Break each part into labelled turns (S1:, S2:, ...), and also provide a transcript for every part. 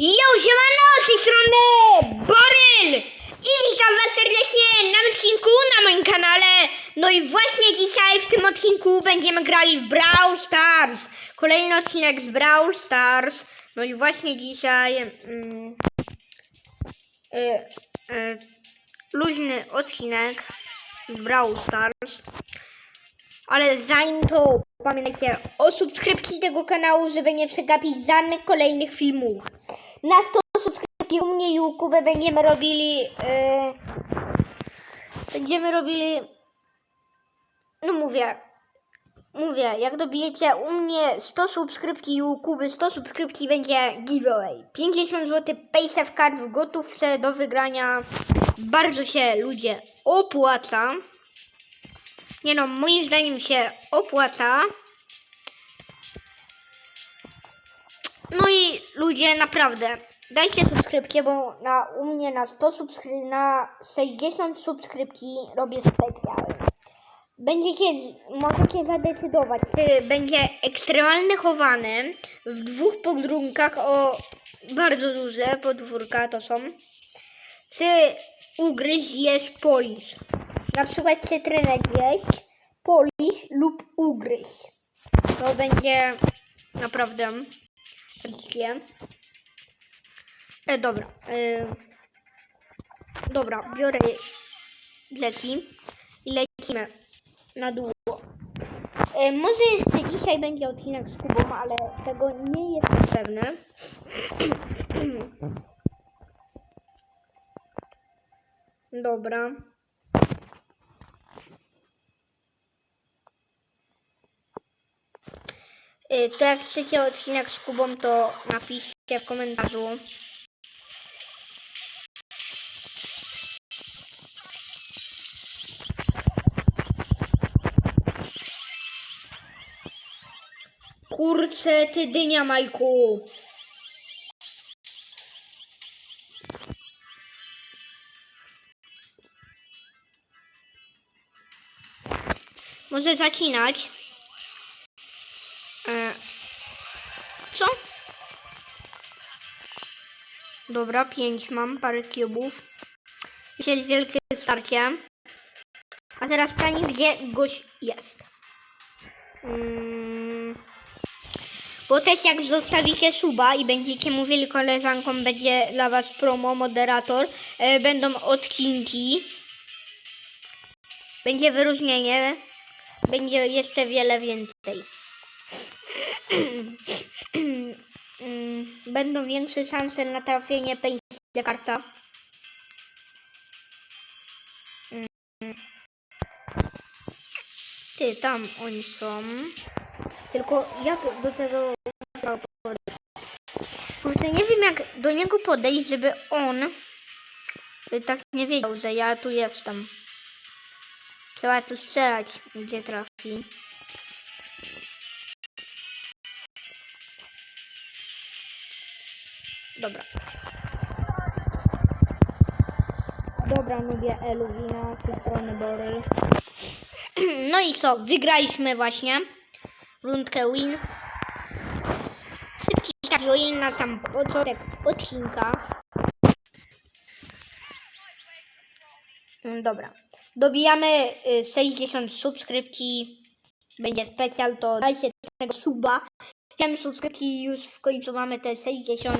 S1: Jo, siemano, z tej strony Boryl i witam was serdecznie na odcinku na moim kanale. No i właśnie dzisiaj w tym odcinku będziemy grali w Brawl Stars. Kolejny odcinek z Brawl Stars. No i właśnie dzisiaj mm, y, y, luźny odcinek z Brawl Stars. Ale zanim to pamiętajcie o subskrypcji tego kanału, żeby nie przegapić żadnych kolejnych filmów. Na 100 subskrypcji u mnie i u Kuby będziemy robili yy, będziemy robili no mówię mówię, jak dobijecie u mnie 100 subskrypcji i u Kuby 100 subskrypcji będzie giveaway. 50 zł paysafe card w gotówce do wygrania. Bardzo się ludzie opłaca. Nie no, moim zdaniem się opłaca. No i ludzie, naprawdę, dajcie subskrypcję, bo na, u mnie na 100 subskrypcji, na 60 subskrypcji robię specjal. Będziecie, możecie zadecydować, czy będzie ekstremalny chowany w dwóch podrunkach o bardzo duże podwórka to są, czy ugryź jest polis. Na przykład cytrynę zjeść, polisz lub ugryź. To będzie naprawdę riskie. E, dobra. E, dobra, biorę leki i lecimy na dół. E, może jeszcze dzisiaj będzie odcinek z Kubą, ale tego nie jestem pewny. Dobra. To jak chcecie odcinek z Kubą, to napiszcie w komentarzu. Kurczę, ty dynia, Majku. Może zacinać. Co? Dobra, pięć mam, parę cubów. Dzisiaj wielkie starcie. A teraz pytanie, gdzie gość jest? Mm, bo też jak zostawicie suba i będziecie mówili koleżankom, będzie dla was promo, moderator, e, będą odcinki. Będzie wyróżnienie. Będzie jeszcze wiele więcej. Będą większe szanse na trafienie pejsce karta. Mm. Ty, tam oni są. Tylko jak do tego podejść? Kurde, nie wiem jak do niego podejść, żeby on tak nie wiedział, że ja tu jestem. Trzeba tu strzelać, gdzie trafi. Dobra. Dobra, lubię Eluwina, z tej strony Bory. No i co? Wygraliśmy właśnie. Rundkę win. Szybki taki win na sam początek odcinka. Mm, Dobra. Dobijamy y, 60 subskrypcji. Będzie specjal, to dajcie tego suba. 7 subskrypcji już w końcu mamy te 60.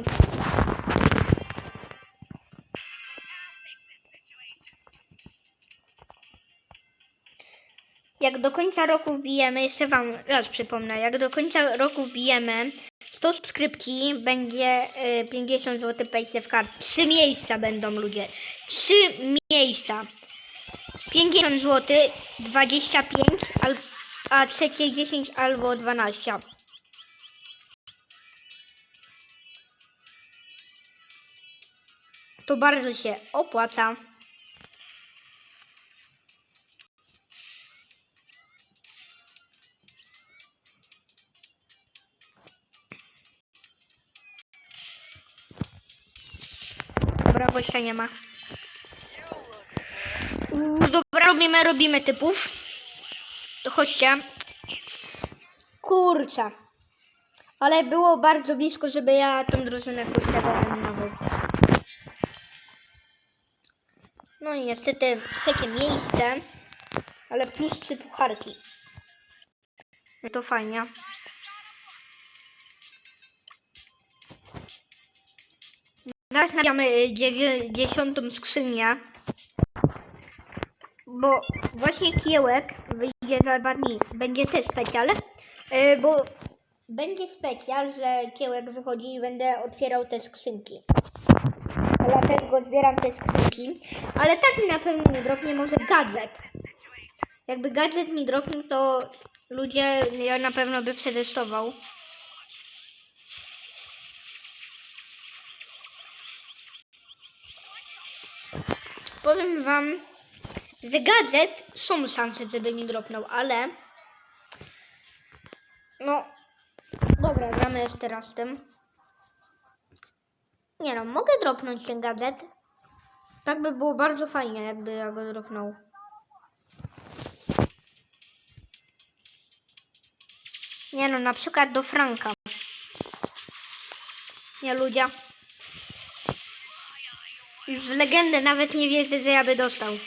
S1: Jak do końca roku wbijemy, jeszcze wam raz przypomnę, jak do końca roku wbijemy 100 subskrypcji, będzie y, 50 zł paysafe card. Trzy miejsca będą ludzie. Trzy miejsca. 50 zł, 25, al, a trzecie 10 albo 12. To bardzo się opłaca. Dobra, gościa nie ma. Dobra, robimy, robimy typów. To Chodźcie. Kurczę. Ale było bardzo blisko, żeby ja tą drużynę krótko eliminował. No i niestety trzecie miejsce, ale plus trzy pucharki. No to fajnie. Zaraz nabijamy y, dziesiątą skrzynię. Bo właśnie kiełek wyjdzie za dwa dni. Będzie też specjal. Yy, bo będzie specjal, że kiełek wychodzi i będę otwierał te skrzynki. Dlatego zbieram te skrzynki. Ale tak mi na pewno nie dropnie może gadżet. Jakby gadżet mi dropnął, to ludzie ja na pewno by przetestował. Powiem wam, że gadżet są szanse, żeby mi dropnął, ale no dobra, gramy jeszcze raz z tym. Nie no, mogę dropnąć ten gadżet. Tak by było bardzo fajnie, jakby ja go dropnął. Nie no, na przykład do Franka. Nie ludzie. W legendę nawet nie wierzę, że ja by dostał.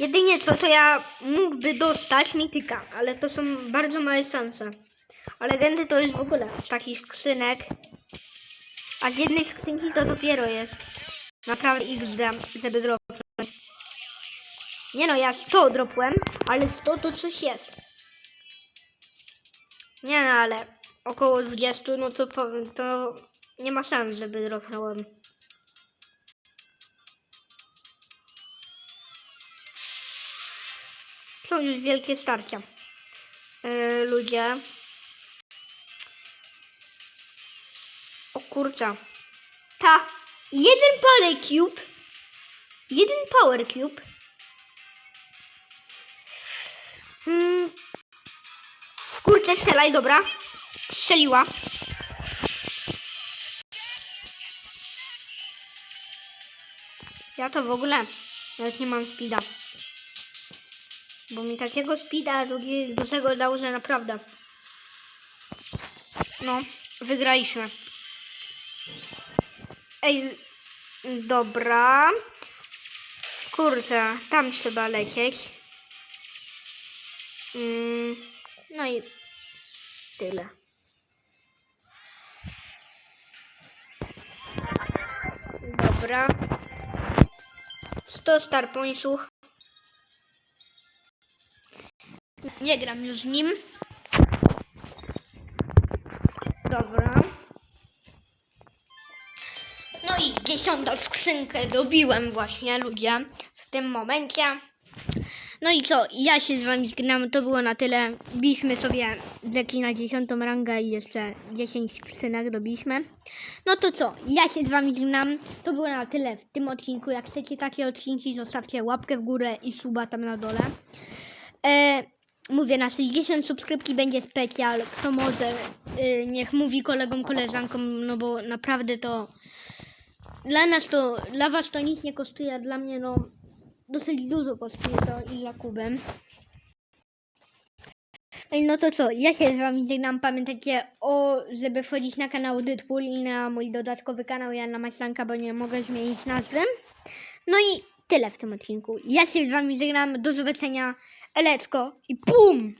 S1: Jedynie co to ja mógłby dostać mityka, ale to są bardzo małe szanse. A legendy to jest w ogóle z takich skrzynek. A z jednej skrzynki to dopiero jest. Naprawdę XD, żeby dropnąć. Nie no, ja 100 dropłem, ale 100 to coś jest. Nie no, ale około 20, no to powiem, to nie ma szans, żeby dropnąłem. Są już wielkie starcia. Yy, ludzie. O kurczę. Ta. Jeden power cube. Jeden power cube. Hmm. Kurczę, strzelaj, dobra. Strzeliła. Ja to w ogóle nawet nie mam speeda. Bo mi takiego speeda drugi- dużego dał, że naprawdę. No, wygraliśmy. Ej, dobra. Kurczę, tam trzeba lecieć. Mm, no i tyle. Dobra. 100 star pointsów. Nie gram już z nim. Dobra. No i dziesiątą skrzynkę dobiłem właśnie, ludzie, w tym momencie. No i co, ja się z wami żegnam, to było na tyle. Biliśmy sobie rzeki na dziesiątą rangę i jeszcze 10 skrzynek dobiliśmy. No to co, ja się z wami żegnam, to było na tyle w tym odcinku. Jak chcecie takie odcinki, zostawcie łapkę w górę i suba tam na dole. E, mówię, na 60 subskrypcji będzie specjal. Kto może, y, niech mówi kolegom, koleżankom, no bo naprawdę to dla nas to, dla was to nic nie kosztuje, a dla mnie no dosyć dużo kosztuje to i za kubem. Ej, no to co, ja się z wami żegnam, pamiętajcie o, żeby wchodzić na kanał Deadpool i na mój dodatkowy kanał Jana Maślanka, bo nie mogę zmienić nazwy. No i tyle w tym odcinku. Ja się z wami żegnam, do zobaczenia, elecko i pum!